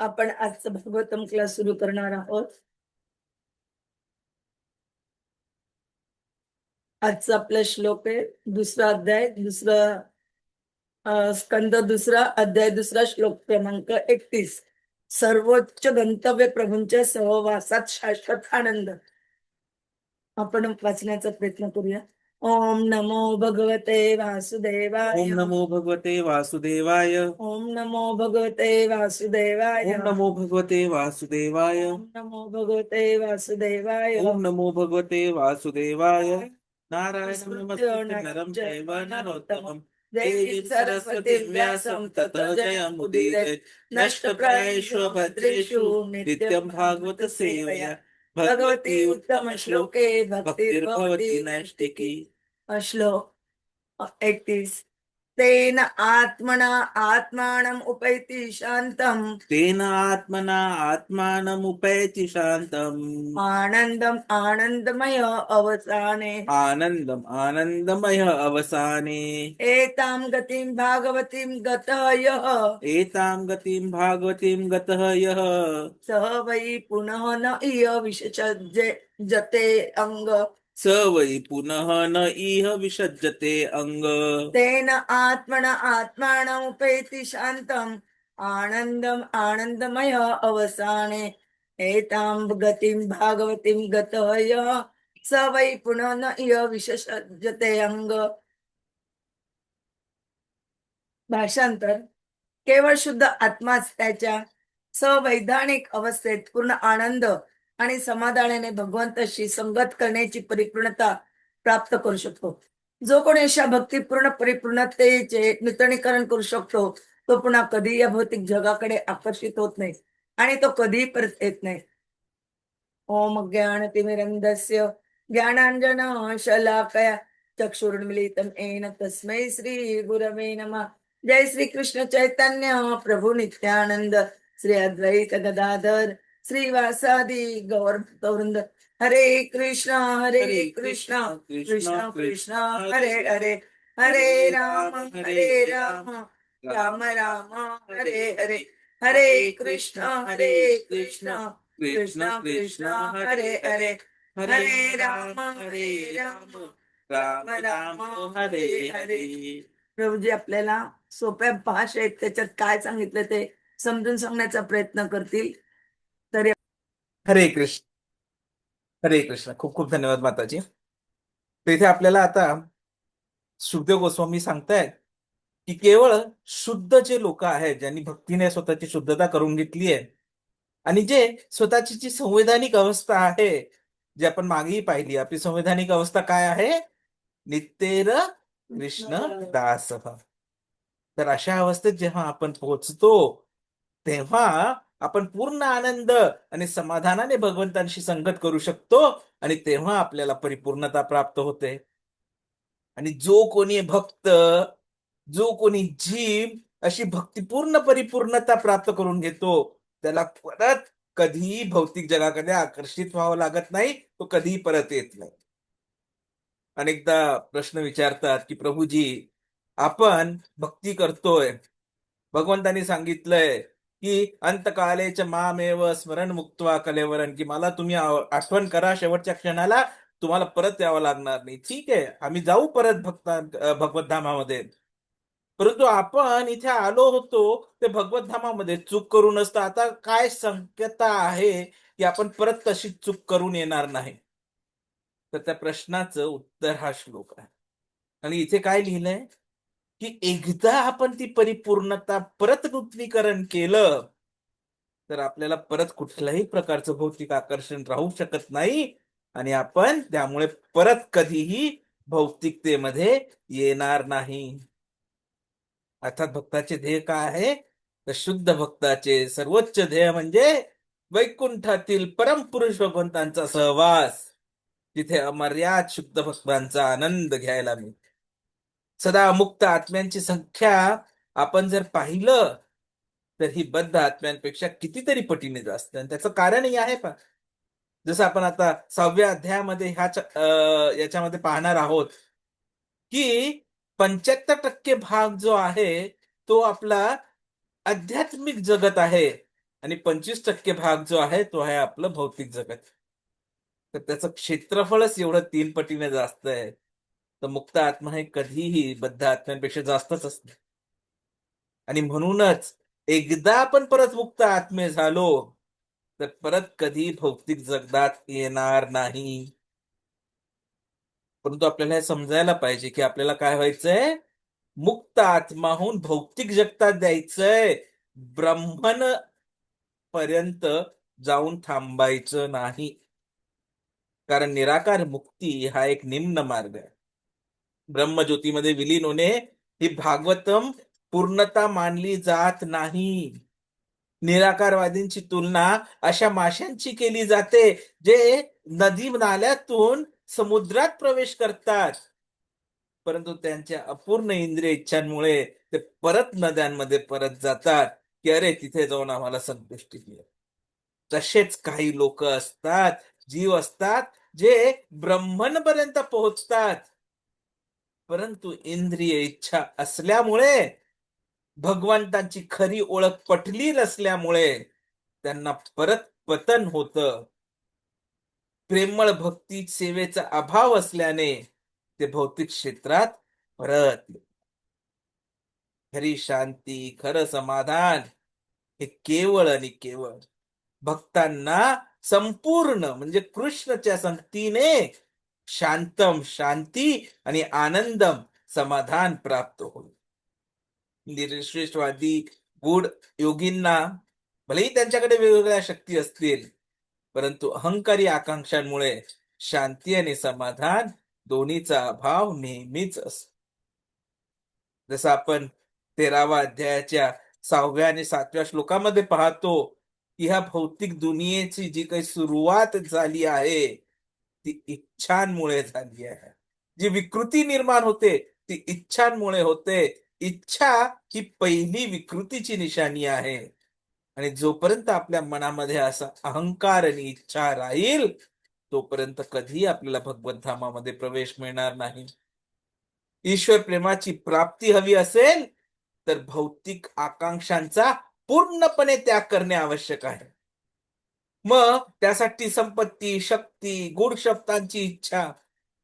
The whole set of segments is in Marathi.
आपण आजचं भागवतम क्लास सुरू करणार आहोत. आजचा आपला श्लोक आहे दुसरा अध्याय दुसरा स्कंद दुसरा अध्याय दुसरा श्लोक क्रमांक एकतीस. सर्वोच्च गंतव्य प्रभूंच्या सहवासात शाश्वत आनंद. आपण वाचण्याचा प्रयत्न करूया. ओम नमो भगवते वासुदेवाय। ओम नमो भगवते वासुदेवाय। ओम नमो भगवते वासुदेवाय। ओम नमो भगवते वासुदेवाय। ओम नमो भगवते वासुदेवाय। ओम नमो भगवते वासुदेवाय। नारायण नमस्ते नरम जय चैव नरोत्तमं। देवी सरस्वती व्यासं ततो जयमुदीरये नष्टप्रायेषु भद्रेषु नित्यं भागवत सेवया। भगवती उत्तम श्लोके भक्तिर्भवती भक्तिर्भवती नैष्टिकी श्लोक एकतीस तेन आत्मना आत्मानम् उपैति शान्तम्। तेन आत्मना आत्मानमुपैति शान्तम्। आनन्दम् आनन्दमय अवसाने। आनन्दम् आनन्दमय अवसाने। एतां गतिं भागवतीं गतः यः। एतां गतिं भागवतीं गतः यः। सः वै पुनः न विशेषज्य जते स वै पुनः न इह विसज्जते अङ्ग। तेन आत्मन आत्मानमुपैति शान्तम्। आनन्दम् आनन्दमय अवसाने। एतां गतिं भागवतीं गतः यः स वै पुनः न इह विसज्जते अंग भाषांतर। केवळ शुद्ध आत्माच त्याच्या सवैधानिक अवस्थेत पूर्ण आनंद आणि समाधानाने भगवंताशी संगत करण्याची परिपूर्णता प्राप्त करू शकतो. जो कोणी अशा भक्तिपूर्ण परिपूर्णतेचे नूतनीकरण करू शकतो तो पुन्हा कधी या भौतिक जगाकडे आकर्षित होत नाही आणि तो कधीही परत येत नाही. ओम ज्ञान तिमिरंदस्य ज्ञानांजन शलाकया चक्षुर्मिलितं येन तस्मै श्री गुरवे नमः. जय श्री कृष्ण चैतन्य प्रभु नित्यानंद श्री अद्वैत गदाधर श्रीवासादि गौर भक्तवृंद हरे कृष्ण हरे कृष्ण कृष्ण कृष्ण हरे हरे हरे राम हरे राम राम राम हरे हरे हरे कृष्ण हरे कृष्ण कृष्ण कृष्ण हरे हरे हरे राम हरे राम राम राम हरे हरे प्रभूजी आपल्याला सोप्या भाषेत त्याच्यात काय सांगितलं ते समजून सांगण्याचा प्रयत्न करतील हरे कृष्ण. हरे कृष्ण. खूप खूप धन्यवाद माताजी. तर इथे आपल्याला आता सुखदेव गोस्वामी सांगतायत की केवळ शुद्ध जे लोक आहेत ज्यांनी भक्तीने स्वतःची शुद्धता करून घेतली आहे आणि जे स्वतःची जी संवैधानिक अवस्था आहे जे आपण मागेही पाहिली आपली संवैधानिक अवस्था काय आहे? नित्येर कृष्ण दास. तर अशा अवस्थेत जेव्हा आपण पोहोचतो तेव्हा आपण पूर्ण आनंद आणि समाधानाने भगवंतांशी संगत करू शकतो आणि तेव्हा आपल्याला परिपूर्णता प्राप्त होते. आणि जो कोणी भक्त जो कोणी जीव अशी भक्तिपूर्ण परिपूर्णता प्राप्त करून घेतो त्याला परत कधीही भौतिक जगाकडे आकर्षित व्हावं लागत नाही तो कधीही परत येत नाही. अनेकदा प्रश्न विचारतात की प्रभूजी आपण भक्ती करतोय. भगवंतांनी सांगितलंय की अंतकालेच मामेव स्मरण मुक्तवा कलेवरण की मला तुम्ही आठवण करा शेवटच्या क्षणाला तुम्हाला परत यावं लागणार नाही. ठीक आहे आम्ही जाऊ परत भक्ता भगवतधामामध्ये. परंतु आपण इथे आलो होतो ते भगवत धामामध्ये चूक करून असतं आता काय शक्यता आहे की आपण परत तशी चूक करून येणार नाही? तर त्या प्रश्नाचं उत्तर हा श्लोक आहे. आणि इथे काय लिहिलंय? की एकदा आपण ती परिपूर्णता परत पृथ्वीकरण केलं तर आपल्याला परत कुठल्याही प्रकारचं भौतिक आकर्षण राहू शकत नाही आणि आपण त्यामुळे परत कधीही भौतिकतेमध्ये येणार नाही. अर्थात भक्ताचे ध्येय काय आहे? तर शुद्ध भक्ताचे सर्वोच्च ध्येय म्हणजे वैकुंठातील परमपुरुष भगवंतांचा सहवास तिथे अमर्याद शुद्ध भक्तांचा आनंद घ्यायला मिळतो. सदा मुक्त आत्म्यांची संख्या आपण जर पाहिलं तर ही बद्ध आत्म्यांपेक्षा कितीतरी पटीने जास्त. आणि त्याचं कारणही आहे पण जसं आपण आता सहाव्या अध्यायामध्ये ह्या याच्यामध्ये पाहणार आहोत की पंच्याहत्तर टक्के भाग जो आहे तो आपला आध्यात्मिक जगत आहे. आणि पंचवीस टक्के भाग जो आहे तो आहे आपलं भौतिक जगत. तर त्याचं क्षेत्रफळच एवढं तीन पटीने जास्त आहे. तर मुक्त आत्मा हे कधीही बद्ध आत्म्यांपेक्षा जास्तच असते. आणि म्हणूनच एकदा आपण परत मुक्त आत्मे झालो तर परत कधी भौतिक जगतात येणार नाही. परंतु आपल्याला हे समजायला पाहिजे की आपल्याला काय व्हायचंय? मुक्त आत्माहून भौतिक जगतात द्यायचंय. ब्रह्मन पर्यंत जाऊन थांबायचं नाही. कारण निराकार मुक्ती हा एक निम्न मार्ग आहे. ब्रह्मज्योतीमध्ये विलीन होणे ही भागवतम पूर्णता मानली जात नाही. निराकारवादींची तुलना अशा माशांची केली जाते जे नदी नाल्यातून समुद्रात प्रवेश करतात. परंतु त्यांच्या अपूर्ण इंद्रिय इच्छांमुळे ते परत नद्यांमध्ये परत जातात की अरे तिथे जाऊन आम्हाला संतुष्टी मिळेल. तसेच काही लोक असतात जीव असतात जे ब्रह्मनपर्यंत पोहोचतात. परंतु इंद्रिय इच्छा असल्यामुळे भगवंतांची खरी ओळख पटली नसल्यामुळे त्यांना परत पतन होत. प्रेमळ भक्ती सेवेचा अभाव असल्याने ते भौतिक क्षेत्रात परत खरी शांती खरं समाधान हे केवळ आणि केवळ भक्तांना संपूर्ण म्हणजे कृष्णच्या संगतीने शांतम शांती आणि आनंदम समाधान प्राप्त होईल. म्हणजे निरश्रेष्ठवादी गुड योगींना भलेही त्यांच्याकडे वेगवेगळ्या शक्ती असतील परंतु अहंकारी आकांक्षांमुळे शांती आणि समाधान दोन्हीचा अभाव नेहमीच असतो. जसं आपण तेरावा अध्यायाच्या सहाव्या आणि सातव्या श्लोकामध्ये पाहतो की ह्या भौतिक दुनियेची जी काही सुरुवात झाली आहे ती इच्छांमुळे झाली आहे. जी विकृती निर्माण होते ती इच्छांमुळे होते. इच्छा ही पहिली विकृतीची निशाणी आहे. आणि जोपर्यंत आपल्या मनामध्ये असा अहंकार आणि इच्छा राहील तोपर्यंत कधी आपल्याला भगवत धामामध्ये प्रवेश मिळणार नाही. ईश्वर प्रेमाची प्राप्ती हवी असेल तर भौतिक आकांक्षांचा पूर्णपणे त्याग करणे आवश्यक आहे. मग त्यासाठी संपत्ती शक्ती गुढ शब्दांची इच्छा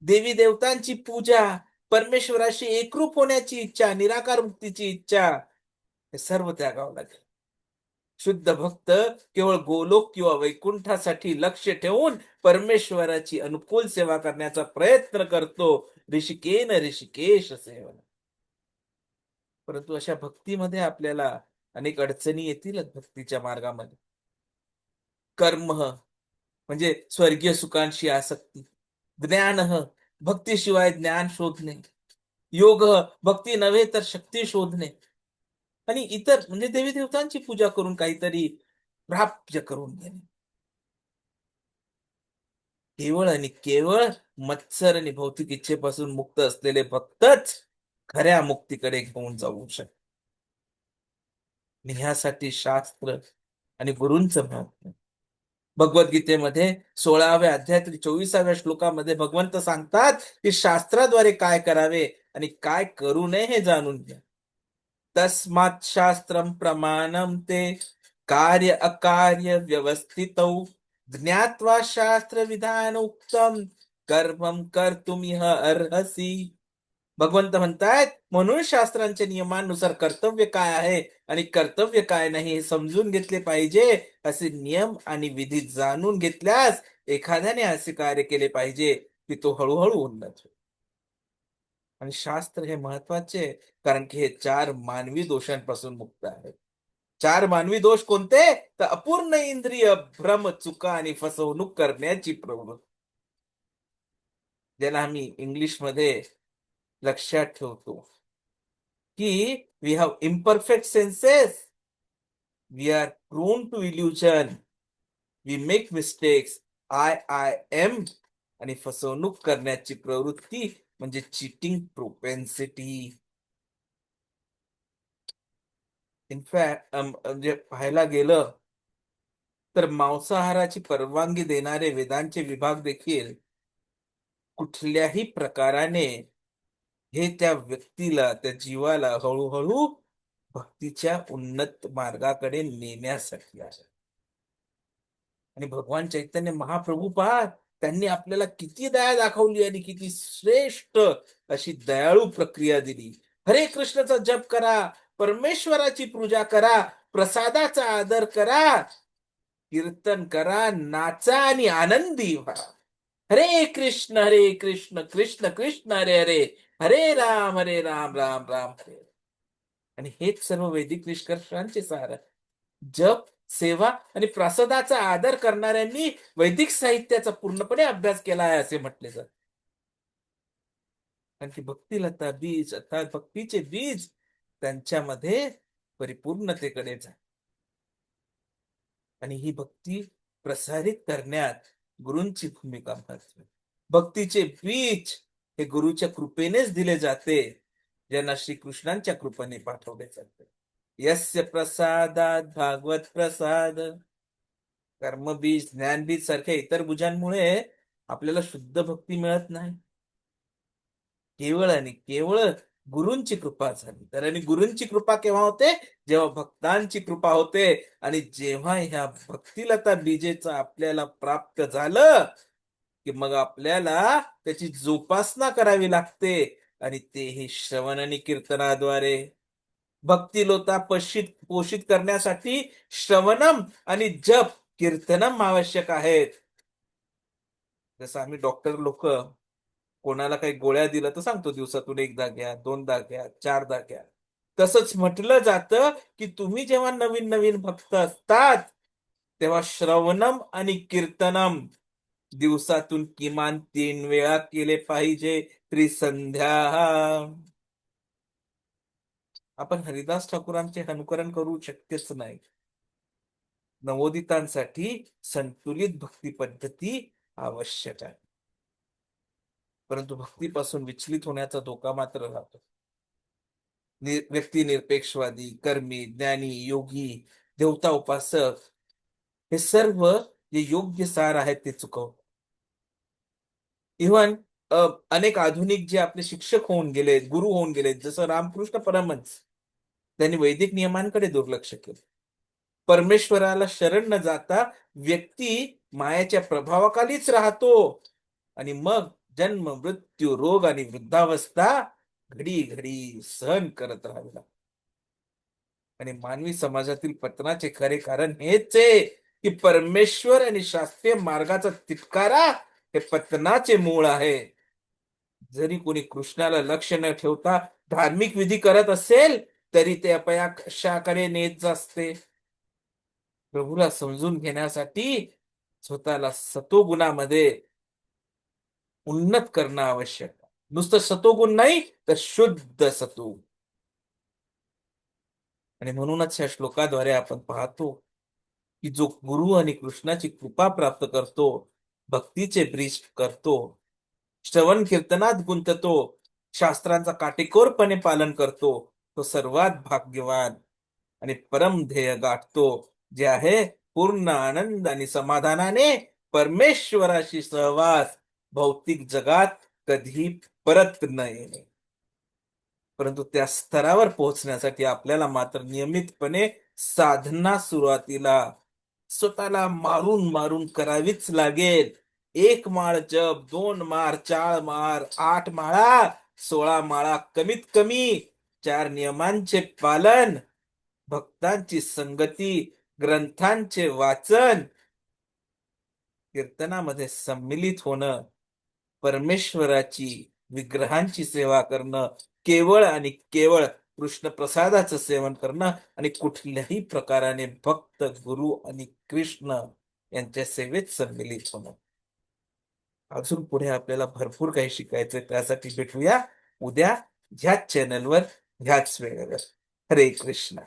देवी देवतांची पूजा परमेश्वराशी एकरूप होण्याची इच्छा निराकार मुक्तीची इच्छा हे सर्व त्यागावं लागेल. शुद्ध भक्त केवळ गोलोक किंवा वैकुंठासाठी लक्ष ठेवून परमेश्वराची अनुकूल सेवा करण्याचा प्रयत्न करतो. ऋषिकेन ऋषिकेश सेवन. परंतु अशा भक्तीमध्ये आपल्याला अनेक अडचणी येतीलच भक्तीच्या मार्गामध्ये. कर्म म्हणजे स्वर्गीय सुखांशी आसक्ती. ज्ञान भक्तीशिवाय ज्ञान शोधणे. योग भक्ती नव्हे तर शक्ती शोधणे. आणि इतर म्हणजे देवी देवतांची पूजा करून काहीतरी प्राप्य करून घेणे. केवळ आणि केवळ मत्सर आणि भौतिक इच्छेपासून मुक्त असलेले भक्तच खऱ्या मुक्तीकडे घेऊन जाऊ शकतात. ह्यासाठी शास्त्र आणि गुरूंचं महत्त्व भगवद्गीतेमध्ये सोळाव्या अध्यायातील चोवीसाव्या श्लोकामध्ये भगवंत सांगतात की शास्त्राद्वारे काय करावे आणि काय करू नये हे जाणून घ्या. तस्मात् शास्त्रम प्रमाणम ते कार्य अकार्य व्यवस्थित. ज्ञात्वा शास्त्र विधान उत्तम कर्मम कर्तुमिह अर्हसी. भगवंत म्हणतायत म्हणून शास्त्रांच्या नियमानुसार कर्तव्य काय आहे आणि कर्तव्य काय नाही हे समजून घेतले पाहिजे असे नियम आणि विधी जाणून घेतल्यास एखाद्याने असे कार्य केले पाहिजे की तो हळूहळू उन्नत होईल. आणि शास्त्र हे महत्त्वाचे कारण की हे चार मानवी दोषांपासून मुक्त आहे. चार मानवी दोष कोणते? तर अपूर्ण इंद्रिय भ्रम चुका आणि फसवणूक करण्याची प्रवृत्ती. ज्याला आम्ही इंग्लिशमध्ये लक्षात ठेवतो की we have imperfect senses we are prone to illusion we make mistakes I I M आणि फसवणूक करण्याची प्रवृत्ती म्हणजे चिटिंग प्रोपेन्सिटी इनफॅक्ट म्हणजे पाहायला गेलं तर मांसाहाराची परवानगी देणारे वेदांचे विभाग देखील कुठल्याही प्रकाराने हे त्या व्यक्तीला त्या जीवाला हळूहळू भक्तीच्या उन्नत मार्गाकडे नेण्यासाठी आहे. आणि भगवान चैतन्य महाप्रभू पहा त्यांनी आपल्याला किती दया दाखवली आणि किती श्रेष्ठ अशी दयाळू प्रक्रिया दिली. हरे कृष्णाचा जप करा परमेश्वराची पूजा करा प्रसादाचा आदर करा कीर्तन करा नाचा आणि आनंदी व्हा. हरे कृष्ण हरे कृष्ण कृष्ण कृष्ण हरे हरे हरे राम हरे राम राम राम हरे आणि हेच सर्व वैदिक निष्कर्षांचे सार जप सेवा आणि प्रसादाचा आदर करणाऱ्यांनी वैदिक साहित्याचा पूर्णपणे अभ्यास केला आहे असे म्हटले जात. कारण की भक्तीलता बीज अर्थात भक्तीचे बीज त्यांच्यामध्ये परिपूर्णतेकडे जा आणि ही भक्ती प्रसारित करण्यात गुरूंची भूमिका महत्त्व भक्तीचे बीज हे गुरुच्या कृपेनेच दिले जाते ज्यांना श्रीकृष्णांच्या कृपेने पाठवले जाते. यस्य प्रसादात भागवत प्रसाद. कर्मबीज ज्ञानबीज सारख्या इतर बुजांमुळे आपल्याला शुद्ध भक्ती मिळत नाही. केवळ आणि केवळ गुरूंची कृपा झाली. तर आणि गुरूंची कृपा केव्हा होते? जेव्हा भक्तांची कृपा होते आणि जेव्हा ह्या भक्तिलता बीजेचं आपल्याला प्राप्त झालं की मग आपल्याला त्याची जोपासना करावी लागते आणि तेही श्रवण आणि कीर्तनाद्वारे. भक्तिलोता पोषित पोषित करण्यासाठी श्रवणम आणि जप कीर्तनम आवश्यक आहेत. जसं आम्ही डॉक्टर लोक कोणाला काही गोळ्या दिल्या तर सांगतो दिवसातून एकदा घ्या दोनदा घ्या चारदा घ्या तसंच म्हटलं जातं की तुम्ही जेव्हा नवीन नवीन भक्त असतात तेव्हा श्रवणम आणि कीर्तनम दिवसातून किमान तीन वेळा केले पाहिजे त्रिसंध्या. आपण हरिदास ठाकूरांचे अनुकरण करू शक्यच नाही. नवोदितांसाठी संतुलित भक्ती पद्धती आवश्यक आहे. परंतु भक्तीपासून विचलित होण्याचा धोका मात्र राहतो. व्यक्ती निरपेक्षवादी कर्मी ज्ञानी योगी देवता उपासक हे सर्व जे योग्य सार आहेत ते चुकव इव्हन अनेक आधुनिक जे आपले शिक्षक होऊन गेलेत गुरु होऊन गेलेत जसं रामकृष्ण परमहंस त्यांनी वैदिक नियमांकडे दुर्लक्ष केले. परमेश्वराला शरण न जाता व्यक्ती मायाच्या प्रभावाखालीच राहतो. आणि मग जन्म मृत्यू रोग आणि वृद्धावस्था घडी घडी सहन करत राहावी लागते आणि मानवी समाजातील पतनाचे खरे कारण हेच आहे की परमेश्वर आणि शास्त्रीय मार्गाचा तिटकारा हे पतनाचे मूळ आहे. जरी कोणी कृष्णाला लक्ष न ठेवता धार्मिक विधी करत असेल तरी ते अपयशाकडे नेत असते प्रभूला समजून घेण्यासाठी स्वतःला सतोगुणामध्ये उन्नत करणं आवश्यक नुसतं सतोगुण नाही तर शुद्ध सतोगुण। आणि म्हणूनच या श्लोकाद्वारे आपण पाहतो की जो गुरु आणि कृष्णाची कृपा प्राप्त करतो भक्तीचे ब्रीज करतो श्रवण कीर्तनात गुंततो शास्त्रांचा काटेकोरपणे पालन करतो तो सर्वात भाग्यवान आणि परम ध्येय गाठतो जे आहे पूर्ण आनंद आणि समाधानाने परमेश्वराशी सहवास भौतिक जगात कधी परत न येणे परंतु त्या स्तरावर पोहोचण्यासाठी आपल्याला मात्र नियमितपणे साधना सुरुवातीला स्वतःला मारून मारून करावीच लागेल. एक माळ जप दोन माळ चार माळ आठ माळा सोळा माळा कमीत कमी चार नियमांचे पालन भक्तांची संगती ग्रंथांचे वाचन कीर्तनामध्ये सम्मिलित होणं परमेश्वराची विग्रहांची सेवा करणं केवळ आणि केवळ कृष्ण प्रसादाचं सेवन करणं आणि कुठल्याही प्रकाराने भक्त गुरु आणि कृष्ण यांच्या सेवेत सम्मिलित होणं. अजून पुढे आपल्याला भरपूर काही शिकायचंय त्यासाठी भेटूया. उद्या ह्याच चॅनलवर ह्याच वेळेवर. हरे कृष्णा.